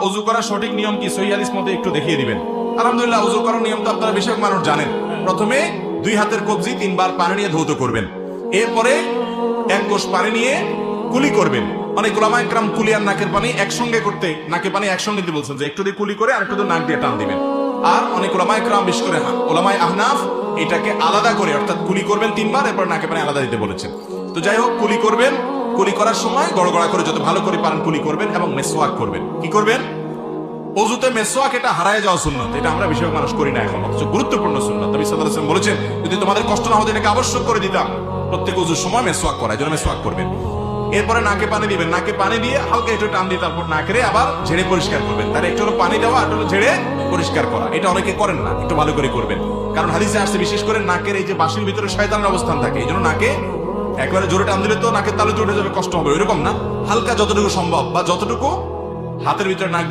অজু করার সঠিক নিয়ম কি? সহি হাদিস মতে একটু দেখিয়ে দিবেন। আলহামদুলিল্লাহ অজু করার নিয়ম তো আপনারা বেশিরভাগ মানুষ জানেন। প্রথমে দুই হাতের কবজি তিনবার পানি নিয়ে ধৌত করবেন। এরপরে এক কোষ পানি নিয়ে কুলি করবেন। অনেক ওলামা একরাম কুলি আর নাকের পানি একসঙ্গে করতে, নাকের পানি একসঙ্গে দিতে বলছেন যে একটু দিয়ে কুলি করে আর একটু নাক দিয়ে টান দিবেন। আর অনেক ওলামা একরাম বেশ করে হা- ওলামায়ে আহনাফ এটাকে আলাদা করে, অর্থাৎ কুলি করবেন তিনবার, এরপর নাকে পানি আলাদা দিতে বলেছেন। তো যাই হোক, কুলি করবেন কুলি করার সময় গড়গড়া করে যত ভালো করে পারেন কুলি করবেন এবং মেসোয়াক করবেন। কি করবেন? অজুতে মেসোয়াক এটা হারায় যাওয়া সুন্নত। এটা আমরা বেশিরভাগ মানুষ করি না এখন। অথচ গুরুত্বপূর্ণ সুন্নত। নবী সাল্লাল্লাহু আলাইহি বলেছেন, যদি তোমাদের কষ্ট না হতো, এটাকে আবশ্যক করে দিতাম। প্রত্যেক অজুর সময় মেসোয়াক করা, এই জন্য মেসোয়াক করবেন। এরপরে নাকে পানি দিবেন। নাকে পানি দিয়ে হালকা একটু টান দিয়ে তারপর নাকেরে আবার ঝেড়ে পরিষ্কার করবেন। তার একটু পানি দেওয়া আর ঝেড়ে পরিষ্কার করা। এটা অনেকে করেন না, একটু ভালো করে করবেন। কারণ হাদিসে আসছে, বিশেষ করে নাকের এই যে বাঁশির ভিতরে শয়তানের অবস্থান থাকে, এই জন্য নাকে একবারে জোরে টান দিলে তো নাকের তালু উঠে যাবে, কষ্ট হবে এরকম না? হালকা যতটুকু সম্ভব বা যতটুকু হাতের ভিতরে নাক